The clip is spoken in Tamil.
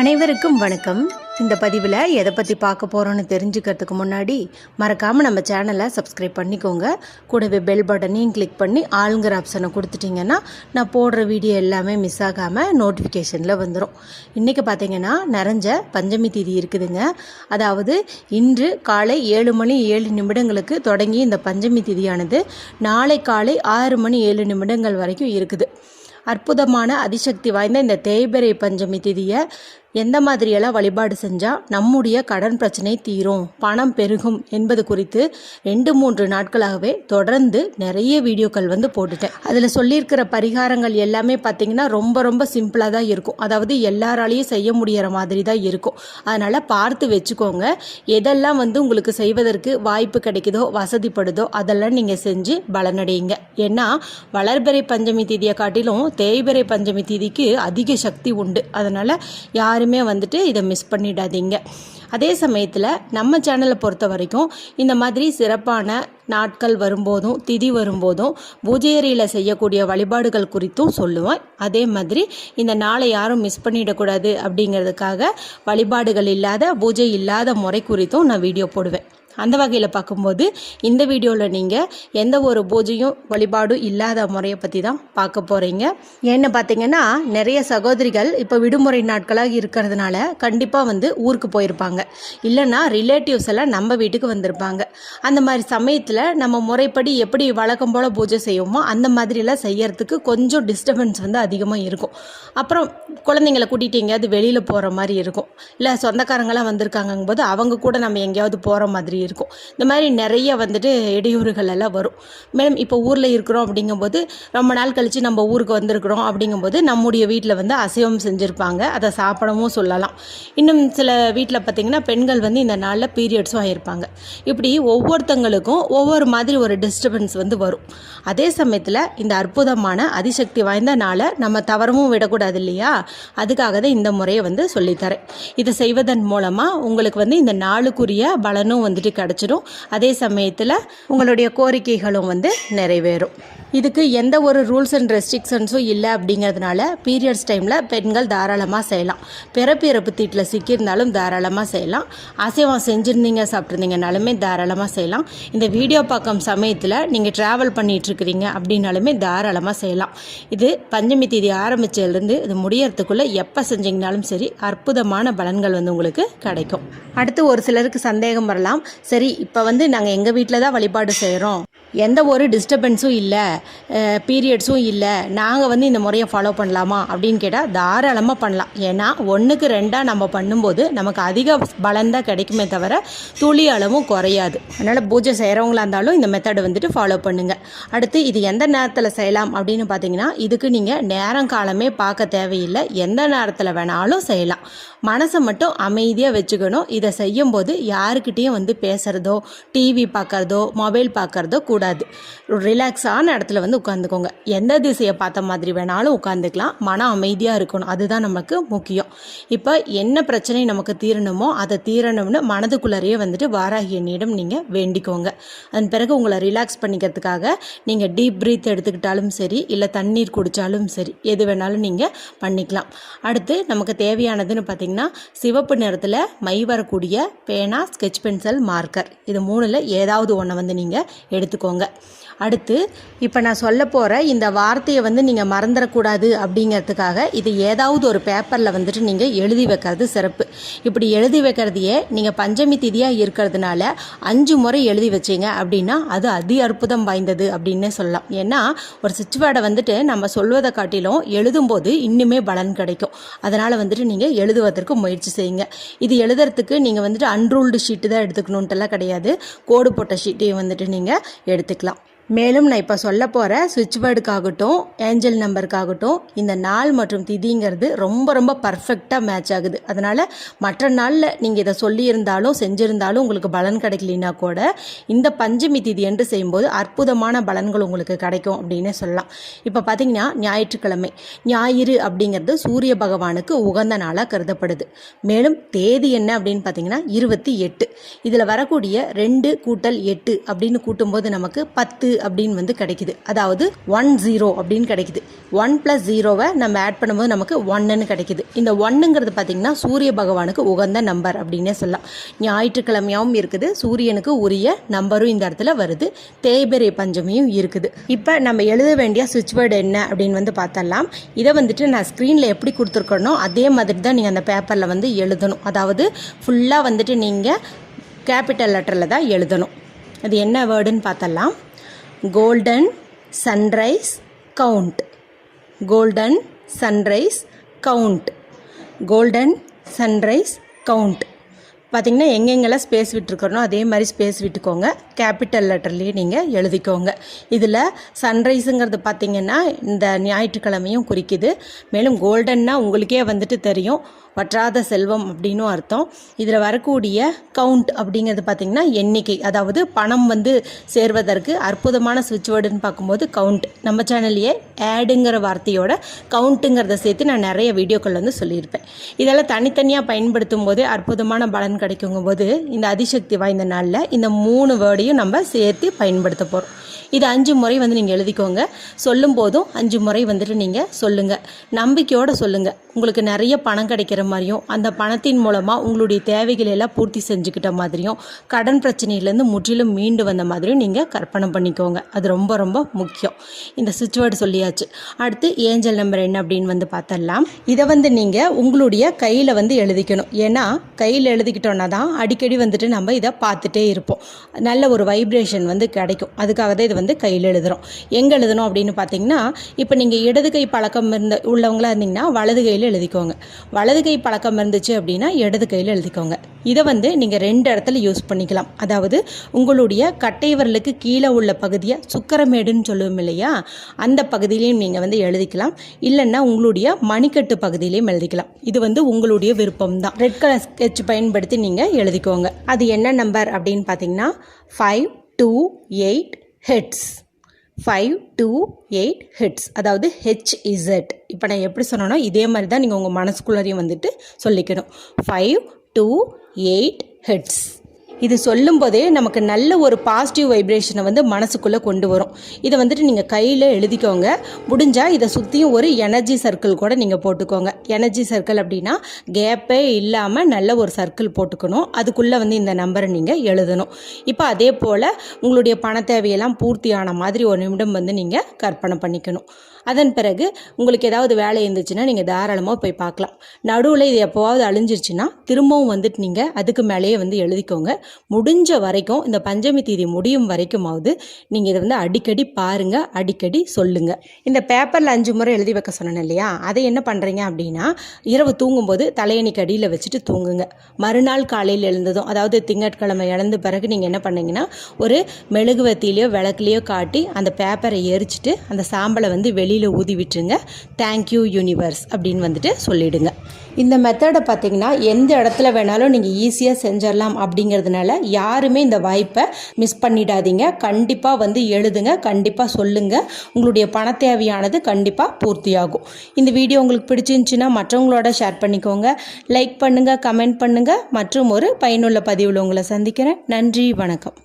அனைவருக்கும் வணக்கம். இந்த பதிவில் எதை பற்றி பார்க்க போகிறோன்னு தெரிஞ்சுக்கிறதுக்கு முன்னாடி மறக்காமல் நம்ம சேனலை சப்ஸ்கிரைப் பண்ணிக்கோங்க. கூடவே பெல் பட்டனையும் கிளிக் பண்ணி ஆளுங்கிற ஆப்ஷனை கொடுத்துட்டிங்கன்னா நான் போடுற வீடியோ எல்லாமே மிஸ் ஆகாமல் நோட்டிஃபிகேஷனில் வந்துடும் இன்றைக்கி பார்த்தீங்கன்னா நிறைஞ்ச பஞ்சமி தேதி இருக்குதுங்க. அதாவது இன்று காலை ஏழு மணி ஏழு நிமிடங்களுக்கு தொடங்கி இந்த பஞ்சமி தீதியானது நாளை காலை ஆறு மணி ஏழு நிமிடங்கள் வரைக்கும் இருக்குது. அற்புதமான அதிசக்தி வாய்ந்த இந்த தேய்பிரை பஞ்சமி திதியை எந்த மாதிரியெல்லாம் வழிபாடு செஞ்சால் நம்முடைய கடன் பிரச்சனை தீரும் பணம் பெருகும் என்பது குறித்து ரெண்டு மூன்று நாட்களாகவே தொடர்ந்து நிறைய வீடியோக்கள் வந்து போட்டுட்டேன். அதில் சொல்லியிருக்கிற பரிகாரங்கள் எல்லாமே பார்த்தீங்கன்னா ரொம்ப ரொம்ப சிம்பிளாக தான் இருக்கும். அதாவது எல்லாராலையும் செய்ய முடிகிற மாதிரி தான் இருக்கும். அதனால் பார்த்து வச்சுக்கோங்க. எதெல்லாம் வந்து உங்களுக்கு செய்வதற்கு வாய்ப்பு கிடைக்குதோ வசதிப்படுதோ அதெல்லாம் நீங்கள் செஞ்சு பலனடையுங்க. ஏன்னா வளர்பிறை பஞ்சமி திதியை காட்டிலும் தேய்பிறை பஞ்சமி திதிக்கு அதிக சக்தி உண்டு. அதனால் யார் யாருமே வந்துட்டு இதை மிஸ் பண்ணிடாதீங்க. அதே சமயத்தில் நம்ம சேனலை பொறுத்த வரைக்கும் இந்த மாதிரி சிறப்பான நாட்கள் வரும்போதும் திதி வரும்போதும் பூஜை அறையில் செய்யக்கூடிய வழிபாடுகள் குறித்தும் சொல்லுவேன். அதே மாதிரி இந்த நாளை யாரும் மிஸ் பண்ணிடக்கூடாது அப்படிங்கிறதுக்காக வழிபாடுகள் இல்லாத பூஜை இல்லாத முறை குறித்தும் நான் வீடியோ போடுவேன். அந்த வகையில் பார்க்கும்போது இந்த வீடியோவில் நீங்கள் எந்த ஒரு பூஜையும் வழிபாடும் இல்லாத முறையை பற்றி தான் பார்க்க போகிறீங்க ஏன்னு பார்த்தீங்கன்னா நிறைய சகோதரிகள் இப்போ விடுமுறை நாட்களாக இருக்கிறதுனால கண்டிப்பாக வந்து ஊருக்கு போயிருப்பாங்க. இல்லைன்னா ரிலேட்டிவ்ஸ் எல்லாம் நம்ம வீட்டுக்கு வந்திருப்பாங்க. அந்த மாதிரி சமயத்தில் நம்ம முறைப்படி எப்படி வழக்கம் போல் பூஜை செய்வோமோ அந்த மாதிரிலாம் செய்யறதுக்கு கொஞ்சம் டிஸ்டர்பன்ஸ் வந்து அதிகமாக இருக்கும். அப்புறம் குழந்தைங்களை கூட்டிகிட்டு எங்கேயாவது வெளியில் போகிற மாதிரி இருக்கும். இல்லை சொந்தக்காரங்களாம் வந்திருக்காங்கும் போது அவங்க கூட நம்ம எங்கேயாவது போகிற மாதிரி இருக்கும். இந்த மாதிரி நிறைய வந்துட்டு இடையூறுகள் எல்லாம் வரும். மேலும் இப்போ ஊரில் இருக்கிறோம் அப்படிங்கும்போது ரொம்ப நாள் கழித்து நம்ம ஊருக்கு வந்திருக்கிறோம் அப்படிங்கும்போது நம்முடைய வீட்டில் வந்து அசைவம் செஞ்சுருப்பாங்க. அதை சாப்பிடவும் சொல்லலாம். இன்னும் சில வீட்டில் பார்த்திங்கன்னா பெண்கள் வந்து இந்த நாளில் பீரியட்ஸும் ஆகியிருப்பாங்க இப்படி ஒவ்வொருத்தங்களுக்கும் ஒவ்வொரு மாதிரி ஒரு டிஸ்டர்பன்ஸ் வந்து வரும். அதே சமயத்தில் இந்த அற்புதமான அதிசக்தி வாய்ந்த நாளை நம்ம தவறவும் விடக்கூடாது இல்லையா? அதுக்காக தான் இந்த முறையை வந்து சொல்லித்தரேன். இதை செய்வதன் மூலமாக உங்களுக்கு வந்து இந்த நாளுக்குரிய பலனும் வந்துட்டு கிடச்சிடும். அதே சமயத்தில் உங்களுடைய கோரிக்கைகளும் வந்து நிறைவேறும். இதுக்கு எந்த ஒரு ரூல்ஸ் அண்ட் ரெஸ்ட்ரிக்ஷன்ஸும் இல்லை அப்படிங்கிறதுனால பீரியட்ஸ் டைமில் பெண்கள் தாராளமாக செய்யலாம். பிறப்பு இறப்பு தீட்டில் சிக்கியிருந்தாலும் தாராளமாக செய்யலாம். அசைவம் செஞ்சுருந்தீங்க சாப்பிட்ருந்தீங்கனாலுமே தாராளமாக செய்யலாம். இந்த வீடியோ பார்க்கும் சமயத்தில் நீங்கள் ட்ராவல் பண்ணிகிட்ருக்கிறீங்க அப்படின்னாலுமே தாராளமாக செய்யலாம். இது பஞ்சமி தேதி ஆரம்பிச்சதுலேருந்து இது முடியறதுக்குள்ளே எப்போ செஞ்சீங்கனாலும் சரி அற்புதமான பலன்கள் வந்து உங்களுக்கு கிடைக்கும். அடுத்து ஒரு சிலருக்கு சந்தேகம் வரலாம். சரி இப்போ வந்து நாங்கள் எங்கள் வீட்டில் தான் வழிபாடு செய்கிறோம் எந்த ஒரு டிஸ்டர்பன்ஸும் இல்லை பீரியட்ஸும் இல்லை நாங்கள் வந்து இந்த முறையை ஃபாலோ பண்ணலாமா அப்படின்னு கேட்டால் தாராளமாக பண்ணலாம். ஏன்னா ஒன்றுக்கு ரெண்டாக நம்ம பண்ணும்போது நமக்கு அதிக பலன் தான் கிடைக்குமே தவிர துளி அளவும் குறையாது. அதனால் பூஜை செய்கிறவங்களா இருந்தாலும் இந்த மெத்தடை வந்துட்டு ஃபாலோ பண்ணுங்கள் அடுத்து இது எந்த நேரத்தில் செய்யலாம் அப்படின்னு பார்த்தீங்கன்னா இதுக்கு நீங்கள் நேரம் காலமே பார்க்க தேவையில்லை. எந்த நேரத்தில் வேணாலும் செய்யலாம். மனசை மட்டும் அமைதியாக வச்சுக்கணும். இதை செய்யும்போது யாருக்கிட்டேயும் வந்து பேசுகிறதோ டிவி பார்க்குறதோ மொபைல் பார்க்குறதோ கூடாது ரிலாக்ஸான இடத்துல வந்து உட்காந்துக்கோங்க எந்த திசையை பார்த்த மாதிரி வேணாலும் உட்காந்துக்கலாம் மன அமைதியாக இருக்கணும். அதுதான் நமக்கு முக்கியம். இப்போ என்ன பிரச்சனை நமக்கு தீரணுமோ அதை தீரணும்னு மனதுக்குள்ளறையே வந்துட்டு வாராகி எண்ணிடம் நீங்கள் வேண்டிக்கோங்க. அதன் பிறகு உங்களை ரிலாக்ஸ் பண்ணிக்கிறதுக்காக நீங்கள் டீப் ப்ரீத் எடுத்துக்கிட்டாலும் சரி இல்லை தண்ணீர் குடித்தாலும் சரி எது வேணாலும் நீங்கள் பண்ணிக்கலாம். அடுத்து நமக்கு தேவையானதுன்னு பார்த்தீங்கன்னா சிவப்பு நிறத்தில் மை வரக்கூடிய பேனா ஸ்கெட்ச் பென்சில் மார்க்கர் இது மூணில் ஏதாவது ஒன்றை வந்து நீங்கள் எடுத்துக்கோங்க. அடுத்து இப்போ நான் சொல்ல போகிற இந்த வார்த்தையை வந்து நீங்கள் மறந்துடக்கூடாது அப்படிங்கிறதுக்காக இது ஏதாவது ஒரு பேப்பரில் வந்துட்டு நீங்கள் எழுதி வைக்கிறது சிறப்பு. இப்படி எழுதி வைக்கிறதையே நீங்கள் பஞ்சமி திதியாக இருக்கிறதுனால அஞ்சு முறை எழுதி வச்சீங்க அப்படின்னா அது அதி அற்புதம் வாய்ந்தது அப்படின்னே சொல்லலாம். ஏன்னா ஒரு சுச்சுவேர்டை வந்துட்டு நம்ம சொல்வதை காட்டிலும் எழுதும்போது இன்னுமே பலன் கிடைக்கும். அதனால் வந்துட்டு நீங்கள் எழுதுவதற்கு முயற்சி செய்யுங்க. இது எழுதுறதுக்கு நீங்கள் வந்துட்டு அன்ரூல்டு ஷீட்டு தான் எடுத்துக்கணுன்ட்டுலாம் கிடையாது. கோடு போட்ட ஷீட்டையும் வந்துட்டு நீங்கள் எடுத்துக்கலாம். மேலும் நான் இப்போ சொல்ல போகிற சுவிட்ச் வேர்டுக்காகட்டும் ஏஞ்சல் நம்பருக்காகட்டும் இந்த நாள் மற்றும் திதிங்கிறது ரொம்ப ரொம்ப பர்ஃபெக்டாக மேட்ச் ஆகுது. அதனால் மற்ற நாளில் நீங்கள் இதை சொல்லியிருந்தாலும் செஞ்சுருந்தாலும் உங்களுக்கு பலன் கிடைக்கலனா கூட இந்த பஞ்சமி திதி என்று செய்யும்போது அற்புதமான பலன்கள் உங்களுக்கு கிடைக்கும் அப்படின்னு சொல்லலாம். இப்போ பார்த்தீங்கன்னா ஞாயிற்றுக்கிழமை. ஞாயிறு அப்படிங்கிறது சூரிய பகவானுக்கு உகந்த நாளாக கருதப்படுது. மேலும் தேதி என்ன அப்படின்னு பார்த்தீங்கன்னா இருபத்தி எட்டு. இதில் வரக்கூடிய ரெண்டு கூட்டல் எட்டு அப்படின்னு கூட்டும்போது நமக்கு பத்து அப்படின்னு வந்து கிடைக்குது. அதாவது ஒன் ஜீரோ அப்படின்னு கிடைக்குது. ஒன் ப்ளஸ் ஜீரோவை நம்ம ஆட் பண்ணும்போது நமக்கு ஒன்னுன்னு கிடைக்குது. இந்த ஒன்னுங்கிறது பார்த்திங்கன்னா சூரிய பகவானுக்கு உகந்த நம்பர் அப்படின்னே சொல்லலாம். ஞாயிற்றுக்கிழமையாகவும் இருக்குது. சூரியனுக்கு உரிய நம்பரும் இந்த இடத்துல வருது. தேய்பிரை பஞ்சமியும் இருக்குது. இப்போ நம்ம எழுத வேண்டிய சுவிட்ச் வேர்டு என்ன அப்படின்னு வந்து பார்த்தரலாம் இதை வந்துட்டு நான் ஸ்க்ரீனில் எப்படி கொடுத்துருக்கணும் அதே மாதிரி தான் நீங்கள் அந்த பேப்பரில் வந்து எழுதணும். அதாவது ஃபுல்லாக வந்துட்டு நீங்கள் கேபிட்டல் லெட்டரில் தான் எழுதணும். அது என்ன வேர்டுன்னு பார்த்தலாம் golden sunrise count golden sunrise count golden sunrise count பார்த்தீங்கன்னா எங்கெங்கெல்லாம் ஸ்பேஸ் விட்டுருக்கணும் அதே மாதிரி ஸ்பேஸ் விட்டுக்கோங்க. கேபிட்டல் லெட்டர்லேயே நீங்கள் எழுதிக்கோங்க. இதில் சன்ரைஸுங்கிறது பார்த்தீங்கன்னா இந்த ஞாயிற்றுக்கிழமையும் குறிக்குது. மேலும் கோல்டன்னா உங்களுக்கே வந்துட்டு தெரியும். வற்றாத செல்வம் அப்படின்னும் அர்த்தம். இதில் வரக்கூடிய கவுண்ட் அப்படிங்கிறது பார்த்திங்கன்னா எண்ணிக்கை. அதாவது பணம் வந்து சேர்வதற்கு அற்புதமான சுவிட்ச் வேர்டுன்னு பார்க்கும்போது கவுண்ட் நம்ம சேனல்லையே ஆடுங்கிற வார்த்தையோட கவுண்ட்டுங்கிறத சேர்த்து நான் நிறைய வீடியோக்கள் வந்து சொல்லியிருப்பேன். இதெல்லாம் தனித்தனியாக பயன்படுத்தும் போது அற்புதமான பலன் கிடைக்குங்கும் கிடைக்குங்கும்போது இந்த அதிசக்தி வாய்ந்த நாளில் இந்த மூணு வேர்டையும் நம்ம சேர்த்து பயன்படுத்த போகிறோம் இது அஞ்சு முறை வந்து நீங்கள் எழுதிக்கோங்க. சொல்லும் போதும் அஞ்சு முறை வந்துட்டு நீங்கள் சொல்லுங்கள் நம்பிக்கையோடு சொல்லுங்கள் உங்களுக்கு நிறைய பணம் கிடைக்கிற மாதிரியும் அந்த பணத்தின் மூலமாக உங்களுடைய தேவைகளை எல்லாம் பூர்த்தி செஞ்சுக்கிட்ட மாதிரியும் கடன் பிரச்சனையிலேருந்து முற்றிலும் மீண்டு வந்த மாதிரியும் நீங்கள் கற்பனை பண்ணிக்கோங்க. அது ரொம்ப ரொம்ப முக்கியம். இந்த சுவிட்ச் வேர்டு சொல்லியாச்சு. அடுத்து ஏஞ்சல் நம்பர் என்ன அப்படின்னு வந்து பார்த்தரலாம் இதை வந்து நீங்கள் உங்களுடைய கையில் வந்து எழுதிக்கணும். ஏன்னா கையில் எழுதிக்கிட்டோன்னா தான் அடிக்கடி வந்துட்டு நம்ம இதை பார்த்துட்டே இருப்போம். நல்ல ஒரு வைப்ரேஷன் வந்து கிடைக்கும். அதுக்காக தான் இது வந்து கையில் எழுதுகிறோம் எங்கே எழுதணும் அப்படின்னு பார்த்தீங்கன்னா இப்போ நீங்கள் இடது கை பழக்கம் இருந்த உள்ளவங்களா இருந்தீங்கன்னா வலது கையில் எழுதிக்கோங்க. வலது கை பழக்கம் இருந்துச்சு அப்படின்னா இடது கையில் எழுதிக்கோங்க. இதை வந்து நீங்கள் ரெண்டு இடத்துல யூஸ் பண்ணிக்கலாம். அதாவது உங்களுடைய கட்டை விரலுக்கு கீழே உள்ள பகுதியை சுக்கரமேடுன்னு சொல்லுவோம் இல்லையா? அந்த பகுதியிலையும் நீங்கள் வந்து எழுதிக்கலாம். இல்லைன்னா உங்களுடைய மணிக்கட்டு பகுதியிலையும் எழுதிக்கலாம். இது வந்து உங்களுடைய விருப்பம் தான். ரெட் கலர் ஸ்கெட்ச் பயன்படுத்தி நீங்கள் எழுதிக்கோங்க. அது என்ன நம்பர் அப்படின்னு பார்த்தீங்கன்னா five two eight heads five two eight heads அதாவது ஹெச்இசட் இப்போ நான் எப்படி சொன்னேன்னா இதே மாதிரி தான் நீங்கள் உங்கள் மனசுக்குள்ளேயும் வந்துட்டு சொல்லிக்கணும். ஃபைவ் டூ எயிட் ஹெட்ஸ் இது சொல்லும்போதே நமக்கு நல்ல ஒரு பாசிட்டிவ் வைப்ரேஷனை வந்து மனசுக்குள்ளே கொண்டு வரும். இதை வந்துட்டு நீங்கள் கையில் எழுதிக்கோங்க. முடிஞ்சால் இதை சுற்றியும் ஒரு எனர்ஜி சர்க்கிள் கூட நீங்கள் போட்டுக்கோங்க. எனர்ஜி சர்க்கிள் அப்படின்னா கேப்பே இல்லாமல் நல்ல ஒரு சர்க்கிள் போட்டுக்கணும். அதுக்குள்ளே வந்து இந்த நம்பரை நீங்கள் எழுதணும். இப்போ அதே போல் உங்களுடைய பண தேவையெல்லாம் பூர்த்தியான மாதிரி ஒரு நிமிடம் வந்து நீங்கள் கற்பனை பண்ணிக்கணும். அதன் பிறகு உங்களுக்கு ஏதாவது வேலை இருந்துச்சுன்னா நீங்கள் தாராளமாக போய் பார்க்கலாம். நடுவில் இது எப்போவாவது அழிஞ்சிருச்சுன்னா திரும்பவும் வந்துட்டு நீங்கள் அதுக்கு மேலேயே வந்து எழுதிக்கோங்க. முடிஞ்ச வரைக்கும் இந்த பஞ்சமி தீதி முடியும் வரைக்குமாவது நீங்கள் இதை வந்து அடிக்கடி பாருங்கள் அடிக்கடி சொல்லுங்கள் இந்த பேப்பரில் அஞ்சு முறை எழுதி வைக்க சொன்னேன் இல்லையா? அதை என்ன பண்ணுறீங்க அப்படின்னா இரவு தூங்கும்போது தலையணிக்கு அடியில் வச்சுட்டு தூங்குங்க. மறுநாள் காலையில் எழுந்ததும் அதாவது திங்கட்கிழமை இழந்த பிறகு நீங்கள் என்ன பண்ணீங்கன்னா ஒரு மெழுகுவத்திலையோ விளக்குலையோ காட்டி அந்த பேப்பரை எரிச்சிட்டு அந்த சாம்பலை வந்து வெளியே வெளியில் ஊதி விட்டுருங்க. தேங்க்யூ யூனிவர்ஸ் அப்படின்னு வந்துட்டு சொல்லிவிடுங்க இந்த மெத்தடை பார்த்தீங்கன்னா எந்த இடத்துல வேணாலும் நீங்கள் ஈஸியாக செஞ்சிடலாம் அப்படிங்கிறதுனால யாருமே இந்த வாய்ப்பை மிஸ் பண்ணிடாதீங்க. கண்டிப்பாக வந்து எழுதுங்க கண்டிப்பாக சொல்லுங்கள் உங்களுடைய பண தேவையானது கண்டிப்பாக பூர்த்தியாகும். இந்த வீடியோ உங்களுக்கு பிடிச்சிருந்துச்சின்னா மற்றவங்களோட ஷேர் பண்ணிக்கோங்க. லைக் பண்ணுங்கள் கமெண்ட் பண்ணுங்கள் மற்றும் ஒரு பயனுள்ள பதிவில் உங்களை சந்திக்கிறேன். நன்றி வணக்கம்.